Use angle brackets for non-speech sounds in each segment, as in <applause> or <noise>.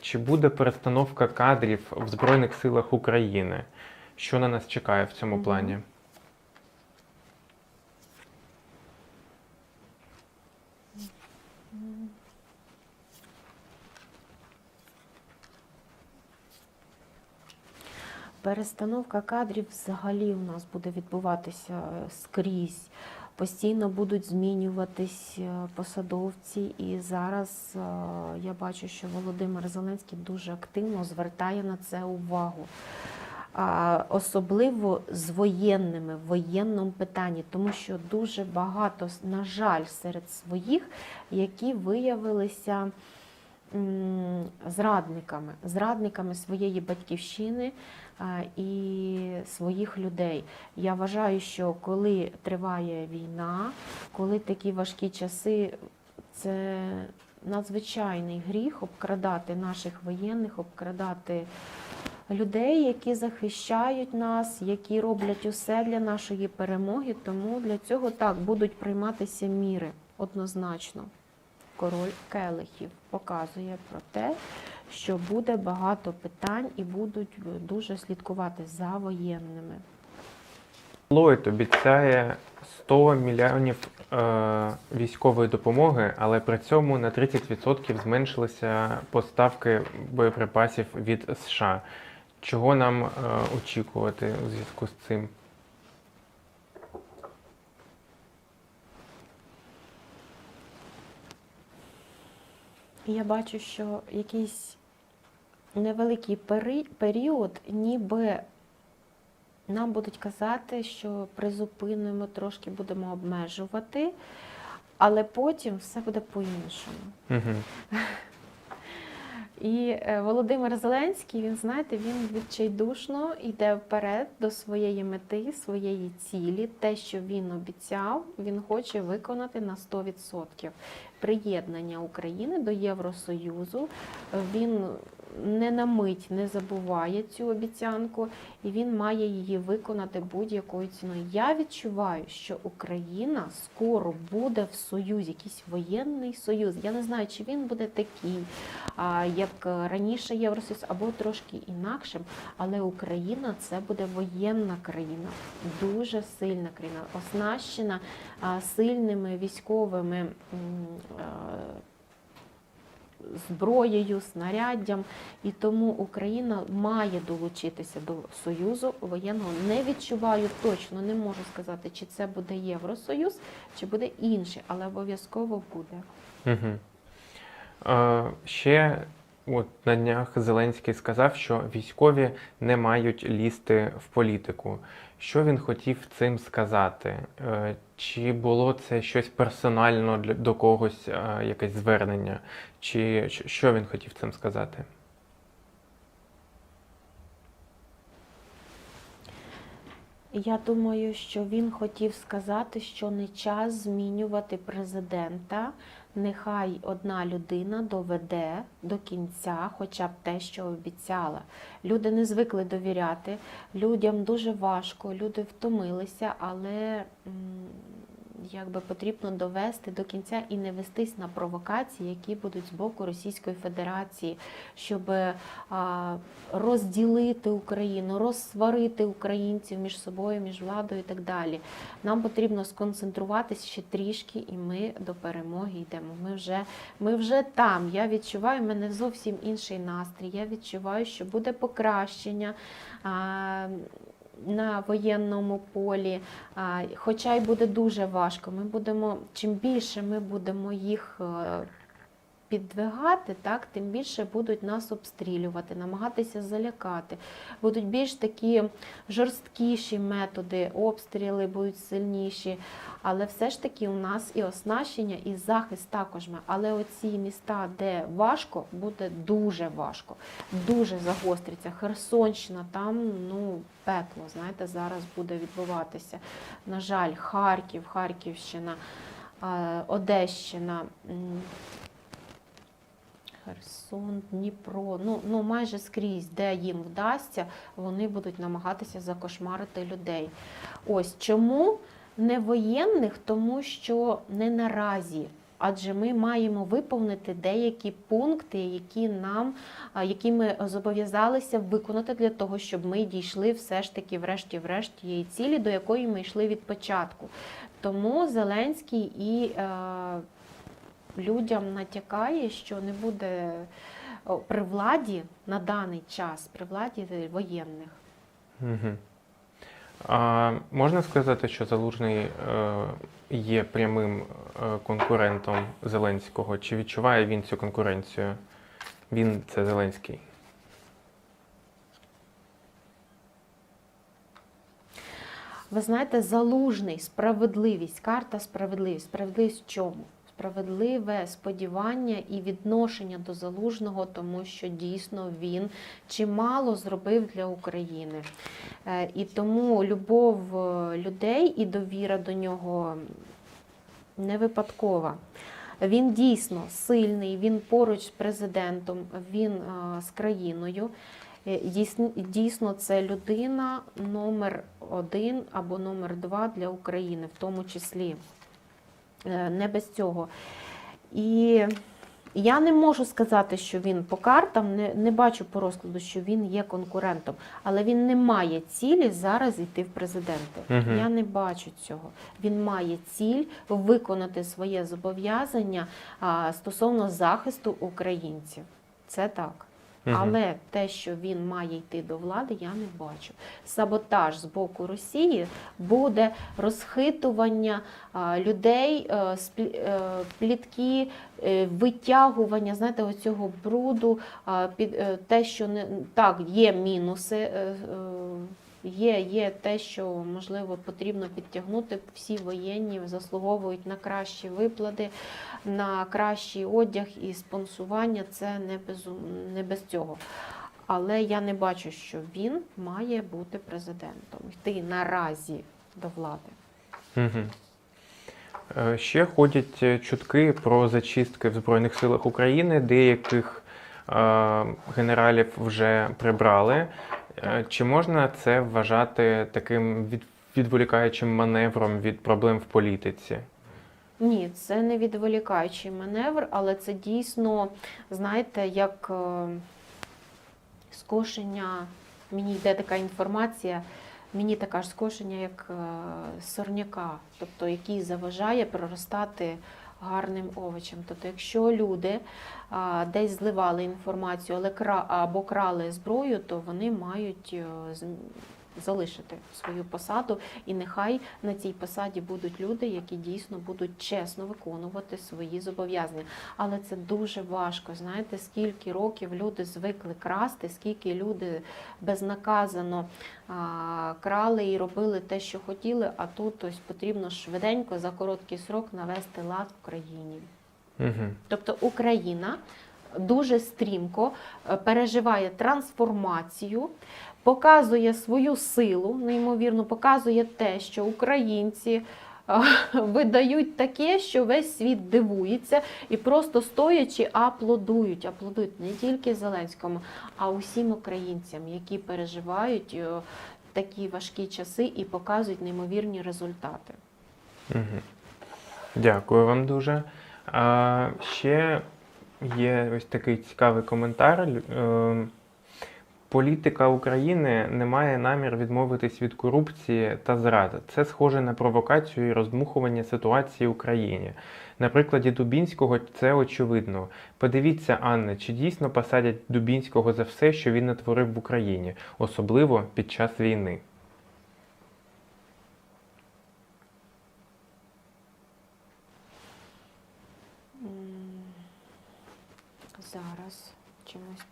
Чи буде перестановка кадрів в Збройних силах України? Що на нас чекає в цьому плані? Перестановка кадрів взагалі у нас буде відбуватися е, скрізь. Постійно будуть змінюватись е, посадовці, і зараз е, я бачу, що Володимир Зеленський дуже активно звертає на це увагу. Особливо з воєнними, в воєнному питанні, тому що дуже багато, на жаль, серед своїх, які виявилися зрадниками, зрадниками своєї батьківщини і своїх людей. Я вважаю, що коли триває війна, коли такі важкі часи, це надзвичайний гріх обкрадати наших воєнних, обкрадати людей, які захищають нас, які роблять усе для нашої перемоги. Тому для цього так будуть прийматися міри однозначно. Король Келихів показує про те, що буде багато питань і будуть дуже слідкувати за воєнними. Ллойд обіцяє 100 мільйонів е, військової допомоги, але при цьому на 30% зменшилися поставки боєприпасів від США. Чого нам е, очікувати у зв'язку з цим? Я бачу, що якийсь невеликий період, ніби нам будуть казати, що призупинимо, трошки будемо обмежувати, але потім все буде по-іншому. Угу. І е, Володимир Зеленський, він знаєте, він відчайдушно йде вперед до своєї мети, своєї цілі. Те, що він обіцяв, він хоче виконати на 100%. Приєднання України до Євросоюзу. Він не на мить не забуває цю обіцянку, і він має її виконати будь-якою ціною. Я відчуваю, що Україна скоро буде в союзі, якийсь воєнний союз. Я не знаю, чи він буде такий, як раніше Євросоюз, або трошки інакшим. Але Україна це буде воєнна країна, дуже сильна країна, оснащена сильними військовими. Зброєю, снаряддям, і тому Україна має долучитися до Союзу воєнного. Не відчуваю точно, не можу сказати, чи це буде Євросоюз, чи буде інший, але обов'язково буде. Угу. Е, ще от на днях Зеленський сказав, що військові не мають лізти в політику. Що він хотів цим сказати? Е, чи було це щось персонально для до когось, е, якесь звернення? Чи що він хотів цим сказати? Я думаю, що він хотів сказати, що не час змінювати президента. Нехай одна людина доведе до кінця, хоча б те, що обіцяла. Люди не звикли довіряти, людям дуже важко, люди втомилися, але якби потрібно довести до кінця і не вестись на провокації, які будуть з боку Російської Федерації, щоб розділити Україну, розсварити українців між собою, між владою і так далі. Нам потрібно сконцентруватися ще трішки, і ми до перемоги йдемо. Ми вже, ми вже там. Я відчуваю, в мене зовсім інший настрій. Я відчуваю, що буде покращення. На воєнному полі, хоча й буде дуже важко. Ми будемо, чим більше ми будемо їх е, піддвигати, так, тим більше будуть нас обстрілювати, намагатися залякати. Будуть більш такі жорсткіші методи, обстріли будуть сильніші. Але все ж таки у нас і оснащення, і захист також. має. Але оці міста, де важко, буде дуже важко, дуже загостриться. Херсонщина, там ну, пекло, знаєте, зараз буде відбуватися. На жаль, Харків, Харківщина, е, Одещина. Херсон, Дніпро, ну, ну майже скрізь, де їм вдасться, вони будуть намагатися закошмарити людей. Ось чому не воєнних, тому що не наразі. адже ми маємо виповнити деякі пункти, які нам, які ми зобов'язалися виконати для того, щоб ми дійшли все ж таки, врешті-врешт, тієї цілі, до якої ми йшли від початку. Тому Зеленський і е, людям натякає, що не буде при владі на даний час, при владі воєнних. Угу. А можна сказати, що Залужний е, є прямим е, конкурентом Зеленського? Чи відчуває він цю конкуренцію? Він це Зеленський. Ви знаєте, залужний, справедливість, карта справедливість. Справедливість в чому? Справедливе сподівання і відношення до залужного, тому що дійсно він чимало зробив для України. Е, І тому любов е, людей і довіра до нього не випадкова. Він дійсно сильний, він поруч з президентом, він е, з країною. Дійсно, це людина номер один або номер два для України, в тому числі. Е, Не без цього. І я не можу сказати, що він по картам, не, не бачу по розкладу, що він є конкурентом, але він не має цілі зараз йти в президенти. Мгм. Я не бачу цього. Він має ціль виконати своє зобов'язання а, стосовно захисту українців. Це так. Але те, що він має йти до влади, я не бачу. Саботаж з боку Росії буде розхитування людей, е, е, плітки, е, витягування, знаєте, оцього бруду, те, що не так, є мінуси. Є, є те, що можливо потрібно підтягнути. Всі воєнні заслуговують на кращі виплати, на кращий одяг і спонсування. Це не без, не без цього. Але я не бачу, що він має бути президентом, йти наразі до влади. Угу. Ще ходять е, чутки про зачистки в Збройних силах України. Деяких е, генералів вже прибрали. Е, Чи можна це вважати таким від, відволікаючим маневром від проблем в політиці? Ні, це не відволікаючий маневр, але це дійсно, знаєте, як е, скошення, мені йде така інформація, мені така ж скошення, як е, сорняка, тобто який заважає проростати гарним овочем. Тобто, якщо люди десь зливали інформацію, але кра або крали зброю, то вони мають е, залишити свою посаду, і нехай на цій посаді будуть люди, які дійсно будуть чесно виконувати свої зобов'язання. Але це дуже важко. Знаєте, скільки років люди звикли красти, скільки люди безнаказано а, крали і робили те, що хотіли, а тут ось потрібно швиденько за короткий срок навести лад в країні. Угу. Тобто Україна дуже стрімко е, переживає трансформацію, показує свою силу, неймовірно, показує те, що українці <laughs> видають таке, що весь світ дивується і просто стоячи аплодують. Аплодують не тільки Зеленському, а усім українцям, які переживають е, такі важкі часи і показують неймовірні результати. Угу. Дякую вам дуже. А, ще є ось такий цікавий коментар. Політика України не має намір відмовитись від корупції та зради. Це схоже на провокацію і роздмухування ситуації в Україні. На прикладі Дубінського це очевидно. Подивіться, Анне, чи дійсно посадять Дубінського за все, що він натворив в Україні, особливо під час війни.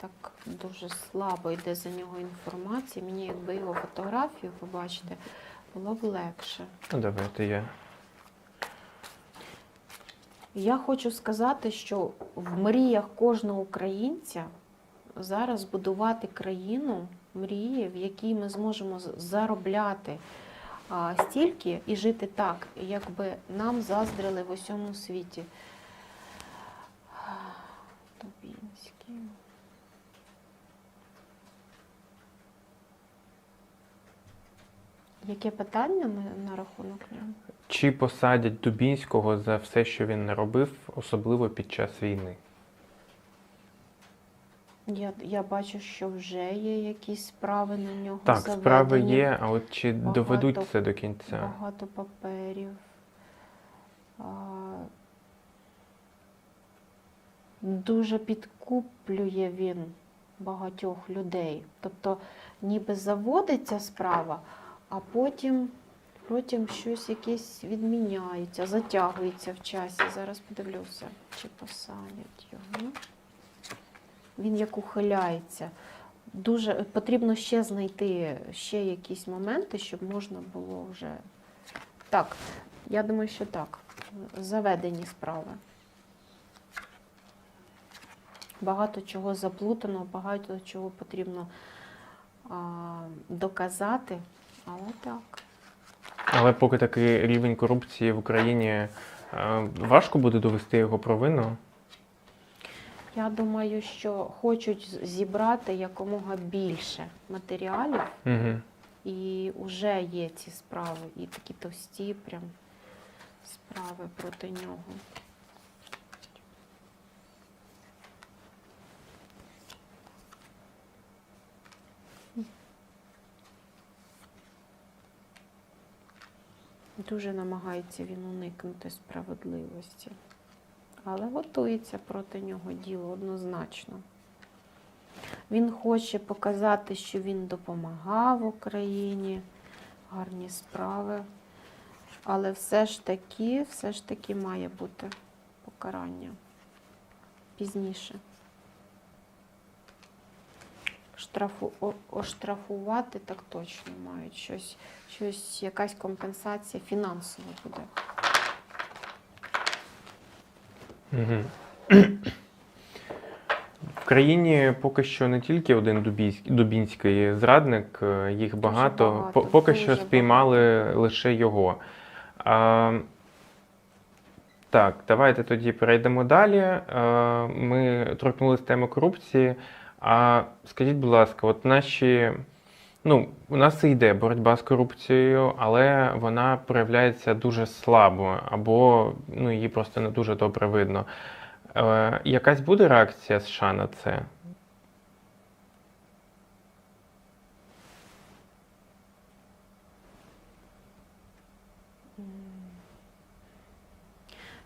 Так дуже слабо йде за нього інформація. Мені якби його фотографію побачити, було б легше. Ну, давайте я. Я хочу сказати, що в мріях кожного українця зараз будувати країну мрії, в якій ми зможемо заробляти стільки і жити так, якби нам заздрили в усьому світі. Дубінський. Яке питання на, на рахунок нього? Чи посадять Дубінського за все, що він наробив, особливо під час війни? Я, я бачу, що вже є якісь справи на нього. Так, справи є, а от чи Багато- доведуть це до кінця? Багато паперів. А, Дуже підкуплює він багатьох людей. Тобто ніби заводиться справа, а потім, потім щось якесь відміняється, затягується в часі. Зараз подивлюся, чи посадять його. Він як ухиляється. Дуже потрібно ще знайти ще якісь моменти, щоб можна було вже. Так, я думаю, що так. Заведені справи. Багато чого заплутано, багато чого потрібно а, доказати, але так. Але поки такий рівень корупції в Україні е, важко буде довести його провину. Я думаю, що хочуть зібрати якомога більше матеріалів, Угу. і вже є ці справи, і такі товсті прям справи проти нього. Дуже намагається він уникнути справедливості. Але готується проти нього діло однозначно. Він хоче показати, що він допомагав Україні, гарні справи. Але все ж таки, все ж таки має бути покарання пізніше. Штрафу, оштрафувати так точно мають щось, щось, якась компенсація фінансова буде. Угу. В країні поки що не тільки один Дубінський зрадник, е, їх багато. багато, Поки що спіймали лише його. А, так, давайте тоді перейдемо далі. А, ми торкнулися теми корупції. А скажіть, будь ласка, от наші. Ну, у нас і йде боротьба з корупцією, але вона проявляється дуже слабо, або ну, її просто не дуже добре видно. Е, якась буде реакція США на це?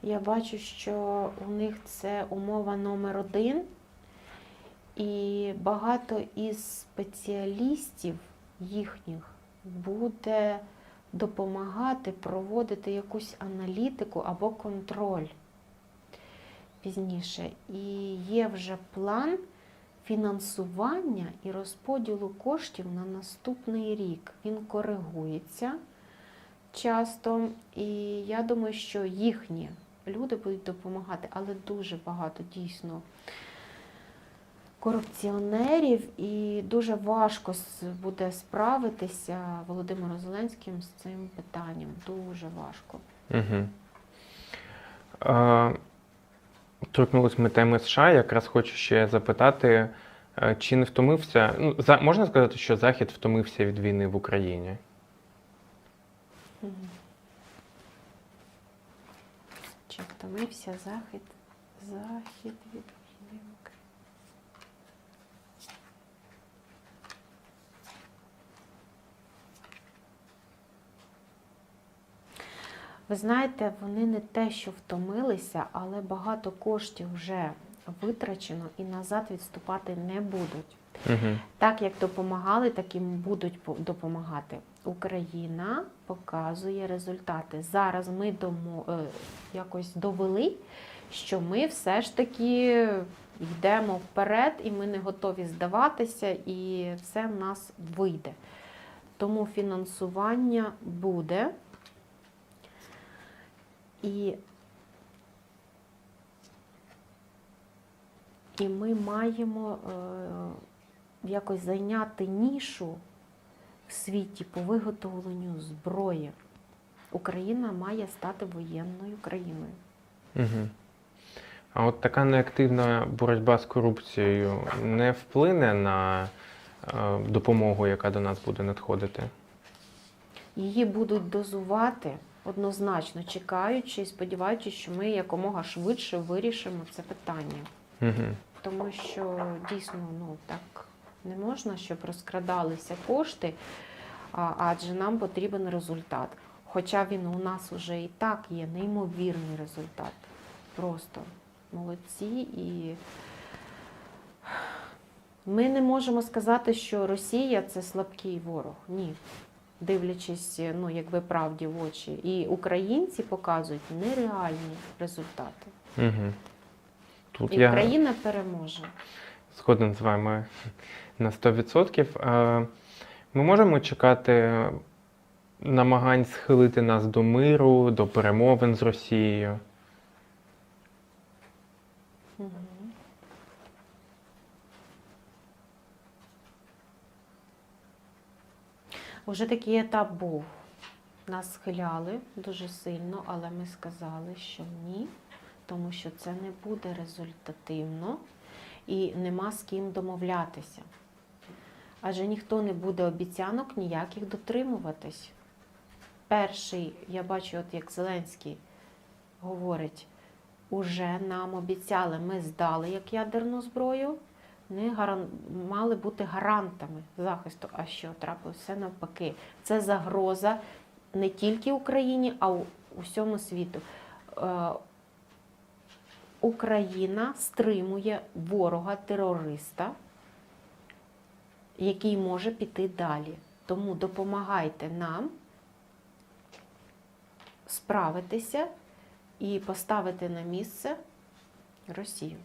Я бачу, що у них це умова номер один, і багато із спеціалістів їхніх буде допомагати проводити якусь аналітику або контроль пізніше. І є вже план фінансування і розподілу коштів на наступний рік. Він коригується часто, і я думаю, що їхні люди будуть допомагати, але дуже багато дійсно корупціонерів, і дуже важко буде справитися Володимиру Зеленським з цим питанням. Дуже важко. Угу. Е, торкнулись ми теми США. Якраз хочу ще запитати, е, чи не втомився. Ну, за, можна сказати, що Захід втомився від війни в Україні? Чи втомився захід? Захід від війни в Україні. Ви знаєте, вони не те, що втомилися, але багато коштів вже витрачено і назад відступати не будуть. Угу. Так як допомагали, так і будуть допомагати. Україна показує результати. Зараз ми домо, е, якось довели, що ми все ж таки йдемо вперед, і ми не готові здаватися, і все в нас вийде. Тому фінансування буде. І, і ми маємо е, якось зайняти нішу в світі по виготовленню зброї. Україна має стати воєнною країною. Угу. А от така неактивна боротьба з корупцією не вплине на е, допомогу, яка до нас буде надходити? Її будуть дозувати, однозначно чекаючи і сподіваючись, що ми якомога швидше вирішимо це питання. Угу. Тому що дійсно ну так не можна, щоб розкрадалися кошти, адже нам потрібен результат. Хоча він у нас вже і так є неймовірний результат. Просто молодці і. Ми не можемо сказати, що Росія це слабкий ворог. Ні. Дивлячись, ну, якби правді в очі. І українці показують нереальні результати. Угу. Тут І я Україна переможе. згоден з вами на 100%. Е, Ми можемо чекати намагань схилити нас до миру, до перемовин з Росією. Мгм. Уже такий етап був. Нас схиляли дуже сильно, але ми сказали, що ні, тому що це не буде результативно і нема з ким домовлятися. Адже ніхто не буде обіцянок ніяких дотримуватись. Перший, я бачу, от як Зеленський говорить, уже нам обіцяли, ми здали як ядерну зброю, вони гаран... мали бути гарантами захисту. А що трапилося? Все навпаки. Це загроза не тільки Україні, а у усьому світу. Е, Україна стримує ворога терориста, який може піти далі. Тому допомагайте нам справитися і поставити на місце Росію.